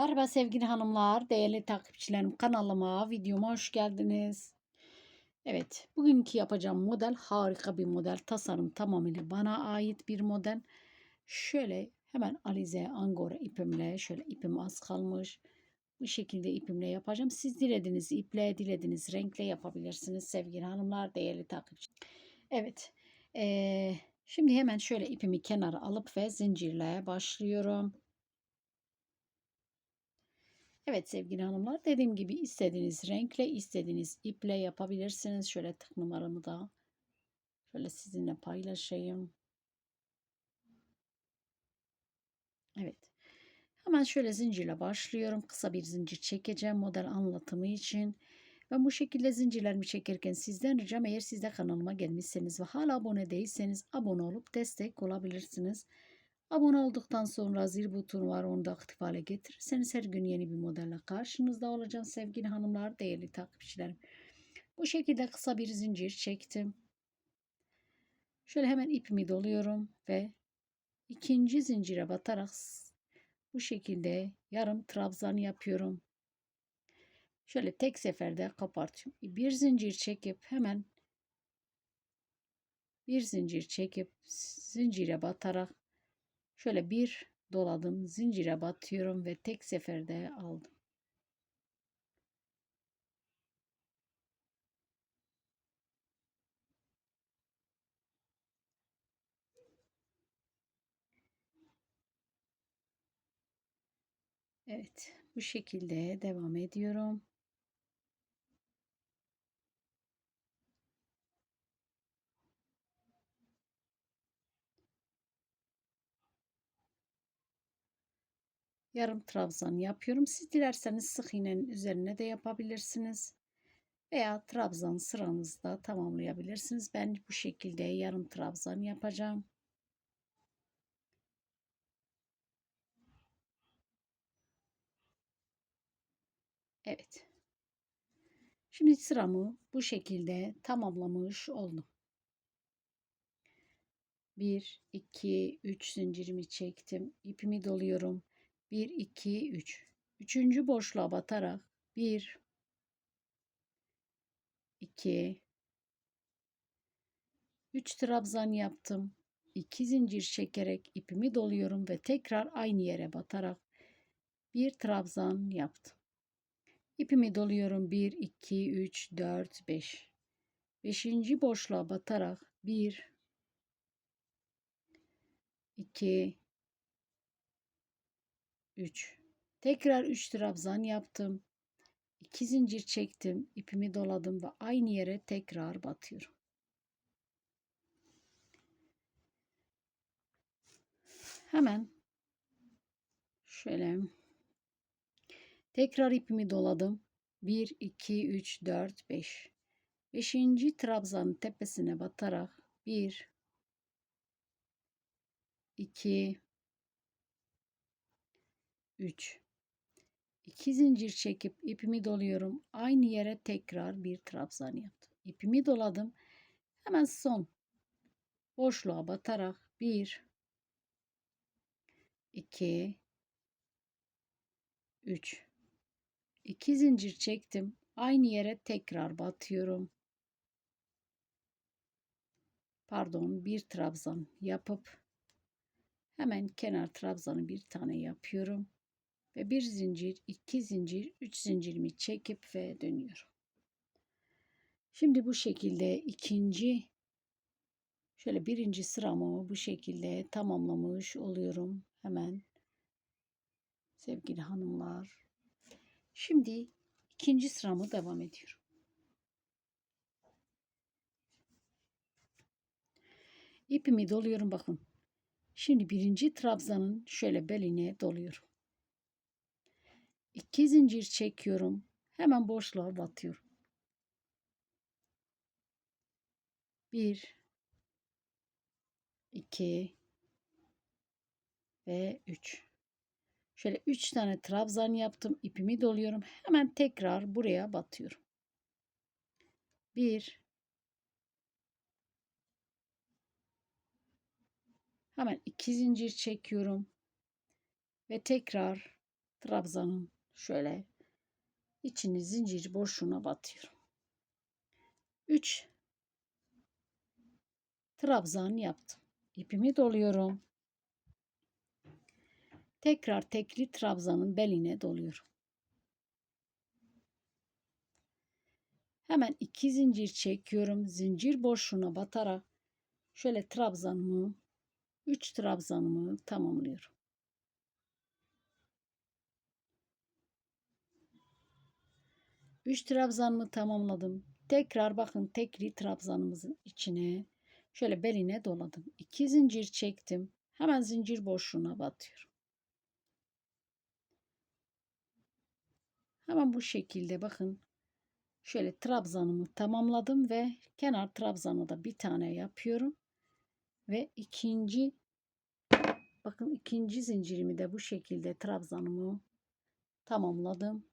Merhaba sevgili hanımlar, değerli takipçilerim kanalıma, videoma hoş geldiniz. Evet, bugünkü yapacağım model harika bir model. Tasarım tamamıyla bana ait bir model. Şöyle hemen alize angora ipimle, şöyle ipim az kalmış. Bu şekilde ipimle yapacağım. Siz dilediğiniz iple, dilediğiniz renkle yapabilirsiniz sevgili hanımlar, değerli takipçilerim. Evet, eee, şimdi hemen şöyle ipimi kenara alıp ve zincirle başlıyorum. Evet sevgili hanımlar dediğim gibi istediğiniz renkle istediğiniz iple yapabilirsiniz. Şöyle tık numaramı da şöyle sizinle paylaşayım. Evet. Hemen şöyle zincirle başlıyorum. Kısa bir zincir çekeceğim model anlatımı için. Ben bu şekilde zincirlerimi çekerken sizden ricam eğer siz de kanalıma gelmişseniz ve hala abone değilseniz abone olup destek olabilirsiniz. Abone olduktan sonra zil butonu var onu da aktif hale getirirseniz her gün yeni bir modelle karşınızda olacağım sevgili hanımlar, değerli takipçilerim. Bu şekilde kısa bir zincir çektim. Şöyle hemen ipimi doluyorum ve ikinci zincire batarak bu şekilde yarım trabzan yapıyorum. Şöyle tek seferde kapatıyorum. Bir zincir çekip hemen bir zincir çekip zincire batarak Şöyle bir doladım. Zincire batıyorum ve tek seferde aldım. Evet, bu şekilde devam ediyorum. Yarım trabzan yapıyorum. Siz dilerseniz sık iğnenin üzerine de yapabilirsiniz. Veya trabzan sıranızda tamamlayabilirsiniz. Ben bu şekilde yarım trabzan yapacağım. Evet. Şimdi sıramı bu şekilde tamamlamış oldum. 1, 2, 3 zincirimi çektim. ipimi doluyorum. 1, 2, 3. Üçüncü boşluğa batarak 1, 2, 3 trabzan yaptım. 2 zincir çekerek ipimi doluyorum ve tekrar aynı yere batarak bir trabzan yaptım. İpimi doluyorum 1, 2, 3, 4, 5. Beşinci boşluğa batarak 1, 2, 3. Tekrar 3 trabzan yaptım. 2 zincir çektim. ipimi doladım ve aynı yere tekrar batıyorum. Hemen şöyle tekrar ipimi doladım. 1 2 3 4 5. 5. trabzanın tepesine batarak 1 2 3 2 zincir çekip ipimi doluyorum. Aynı yere tekrar bir trabzan yaptım. İpimi doladım. Hemen son boşluğa batarak 1 2 3 2 zincir çektim. Aynı yere tekrar batıyorum. Pardon, bir trabzan yapıp hemen kenar trabzanı bir tane yapıyorum ve bir zincir, iki zincir, üç zincirimi çekip ve dönüyorum. Şimdi bu şekilde ikinci şöyle birinci sıramı bu şekilde tamamlamış oluyorum hemen sevgili hanımlar. Şimdi ikinci sıramı devam ediyorum. İpimi doluyorum bakın. Şimdi birinci trabzanın şöyle beline doluyorum. 2 zincir çekiyorum. Hemen boşluğa batıyorum. 1 2 ve 3. Şöyle 3 tane trabzan yaptım. ipimi doluyorum. Hemen tekrar buraya batıyorum. 1 Hemen 2 zincir çekiyorum. Ve tekrar trabzanın şöyle içini zincir boşluğuna batıyorum. 3 trabzan yaptım. İpimi doluyorum. Tekrar tekli trabzanın beline doluyorum. Hemen iki zincir çekiyorum. Zincir boşluğuna batarak şöyle trabzanımı 3 trabzanımı tamamlıyorum. Üç trabzanımı tamamladım. Tekrar bakın tekli trabzanımızın içine şöyle beline doladım. 2 zincir çektim. Hemen zincir boşluğuna batıyorum. Hemen bu şekilde bakın şöyle trabzanımı tamamladım ve kenar trabzanı da bir tane yapıyorum ve ikinci bakın ikinci zincirimi de bu şekilde trabzanımı tamamladım.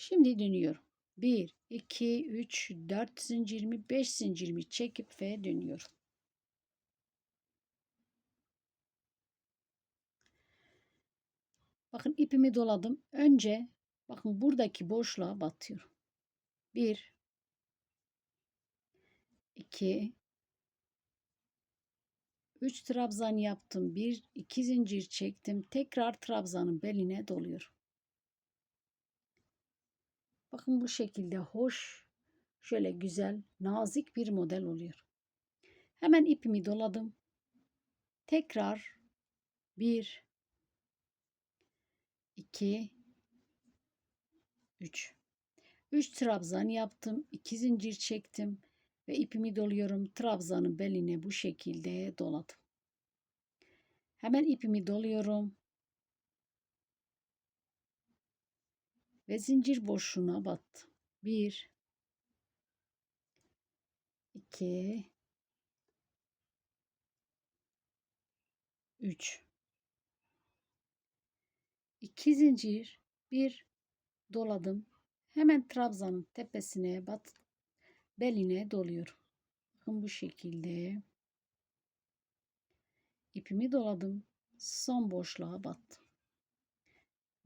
Şimdi dönüyorum. 1 2 3 4 zincirimi 5 zincirimi çekip ve dönüyorum. Bakın ipimi doladım. Önce bakın buradaki boşluğa batıyorum. 1 2 3 trabzan yaptım. 1 2 zincir çektim. Tekrar trabzanın beline doluyorum. Bakın bu şekilde hoş, şöyle güzel, nazik bir model oluyor. Hemen ipimi doladım. Tekrar 1 2 3 3 trabzan yaptım. 2 zincir çektim ve ipimi doluyorum. Trabzanın beline bu şekilde doladım. Hemen ipimi doluyorum. Ve zincir boşluğuna battım. 1 2 3 2 zincir bir doladım. Hemen trabzanın tepesine bat beline doluyorum. Bakın bu şekilde ipimi doladım. Son boşluğa battım.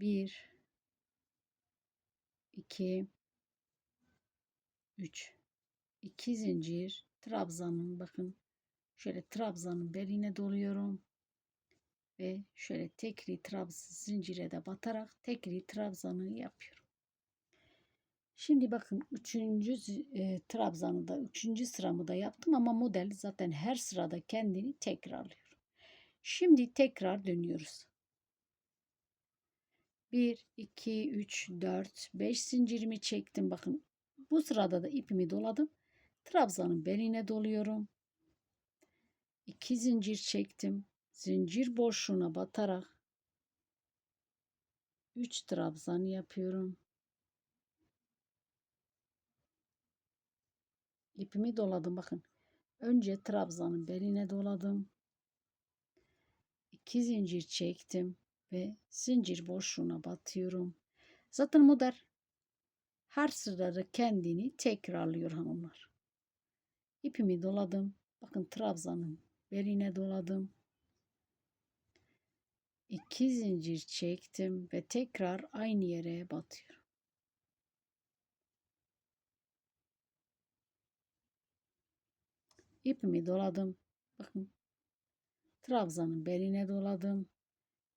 1 2 3 2 zincir trabzanın bakın şöyle trabzanın beline doluyorum ve şöyle tekli trabzan zincire de batarak tekli trabzanı yapıyorum. Şimdi bakın üçüncü e, trabzanı da üçüncü sıramı da yaptım ama model zaten her sırada kendini tekrarlıyor. Şimdi tekrar dönüyoruz. 1, 2, 3, 4, 5 zincirimi çektim. Bakın bu sırada da ipimi doladım. Trabzanın beline doluyorum. 2 zincir çektim. Zincir boşluğuna batarak 3 trabzan yapıyorum. İpimi doladım bakın. Önce trabzanın beline doladım. 2 zincir çektim ve zincir boşluğuna batıyorum. Zaten model her sırada kendini tekrarlıyor hanımlar. İpimi doladım. Bakın trabzanın beline doladım. İki zincir çektim ve tekrar aynı yere batıyorum. İpimi doladım. Bakın trabzanın beline doladım.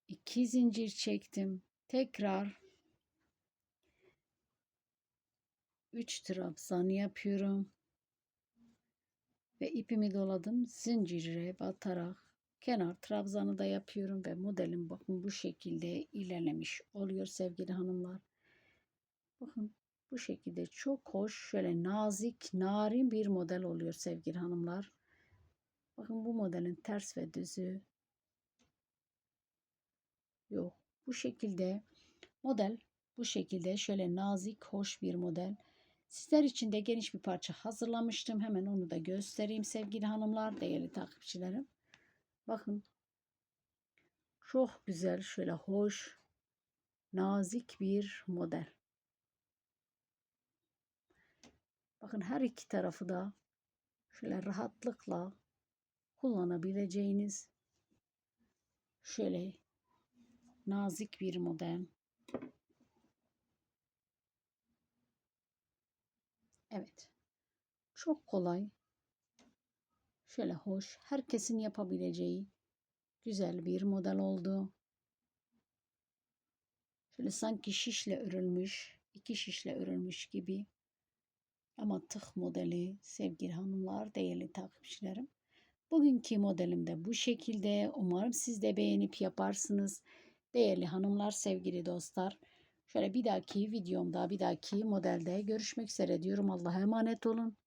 2 zincir çektim. Tekrar 3 trabzan yapıyorum. Ve ipimi doladım. Zincire batarak kenar trabzanı da yapıyorum ve modelim bakın bu şekilde ilerlemiş oluyor sevgili hanımlar. Bakın bu şekilde çok hoş şöyle nazik narin bir model oluyor sevgili hanımlar. Bakın bu modelin ters ve düzü yok. Bu şekilde model bu şekilde şöyle nazik hoş bir model. Sizler için de geniş bir parça hazırlamıştım. Hemen onu da göstereyim sevgili hanımlar, değerli takipçilerim. Bakın. Çok güzel şöyle hoş nazik bir model. Bakın her iki tarafı da şöyle rahatlıkla kullanabileceğiniz Şöyle nazik bir model. Evet. Çok kolay. Şöyle hoş. Herkesin yapabileceği güzel bir model oldu. Şöyle sanki şişle örülmüş, iki şişle örülmüş gibi. Ama tık modeli sevgili hanımlar, değerli takipçilerim. Bugünkü modelim de bu şekilde. Umarım siz de beğenip yaparsınız. Değerli hanımlar, sevgili dostlar. Şöyle bir dahaki videomda, bir dahaki modelde görüşmek üzere diyorum. Allah'a emanet olun.